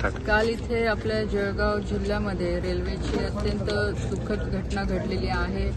Start काल इथे आपल्या जळगाव जिल्ह्यामध्ये रेल्वेची अत्यंत दुःखद घटना घडलेली आहे.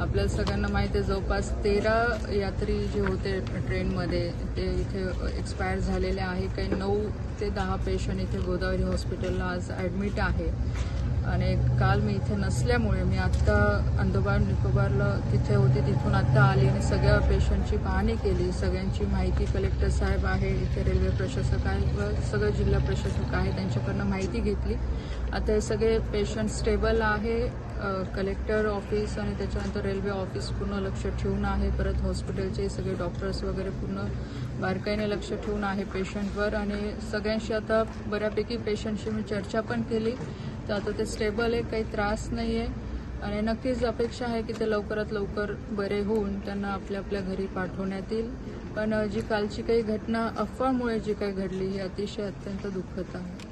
आपल्या सगळ्यांना माहिती आहे जवळपास तेरा यात्री जे होते ट्रेनमध्ये ते इथे एक्सपायर झालेले आहे. काही नऊ ते दहा पेशंट इथे गोदावरी हॉस्पिटलला आज ॲडमिट आहे. आणि काल मी इथे नसल्यामुळे मी आत्ता अंदोबार निकोबारला तिथे होते तिथून आत्ता आली आणि सगळ्या पेशंटची पाहणी केली. सगळ्यांची माहिती कलेक्टर साहेब आहे इथे रेल्वे प्रशासक आहे व सगळं जिल्हा प्रशासक आहे त्यांच्याकडनं माहिती घेतली. आता हे सगळे पेशंट स्टेबल आहे कलेक्टर ऑफिस आणि त्याच्यानंतर रेल्वे ऑफिस पूर्ण लक्ष ठेवून आहे परत हॉस्पिटलचे सगळे डॉक्टर्स वगैरे पूर्ण बारकाईने लक्ष ठेवून आहे पेशंटवर. आणि सगळ्यांशी आता बऱ्यापैकी पेशंटशी मी चर्चा पण केली. तर आता ते स्टेबल आहे काही त्रास नाही आहे आणि नक्कीच अपेक्षा आहे की ते लवकरात लवकर बरे होऊन त्यांना आपल्या आपल्या घरी पाठवण्यात येईल. पण जी कालची काही घटना अफवामुळे जी काही घडली ही अतिशय अत्यंत दुःखद आहे.